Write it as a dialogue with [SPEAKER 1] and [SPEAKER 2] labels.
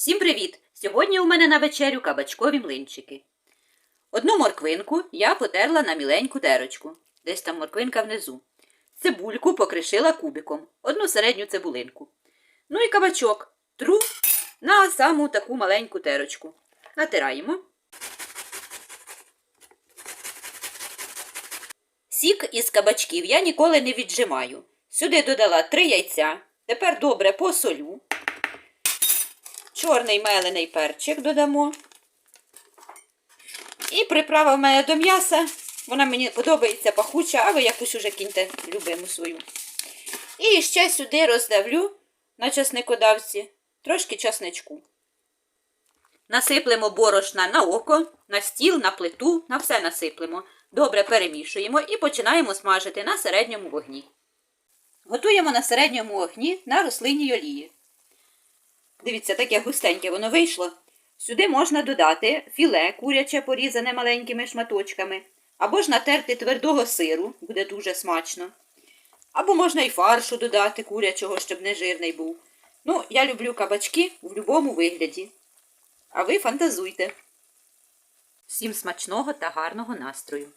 [SPEAKER 1] Всім привіт! Сьогодні у мене на вечерю кабачкові млинчики. Одну морквинку я потерла на міленьку дерочку. Десь там морквинка внизу. Цибульку покришила кубиком, одну середню цибулинку. Ну і кабачок тру на саму таку маленьку терочку. Натираємо. Сік із кабачків я ніколи не віджимаю. Сюди додала три яйця. Тепер добре посолю. Чорний мелений перчик додамо. І приправа в мене до м'яса. Вона мені подобається пахуча, а ви якусь уже кіньте любиму свою. І ще сюди роздавлю на часникодавці трошки часничку. Насиплемо борошна на око, на стіл, на плиту, на все насиплемо. Добре перемішуємо і починаємо смажити на середньому вогні. Готуємо на середньому вогні на рослинній олії. Дивіться, таке густеньке воно вийшло. Сюди можна додати філе куряче порізане маленькими шматочками, або ж натерти твердого сиру, буде дуже смачно. Або можна і фаршу додати курячого, щоб не жирний був. Ну, я люблю кабачки в будь-якому вигляді. А ви фантазуйте. Всім смачного та гарного настрою!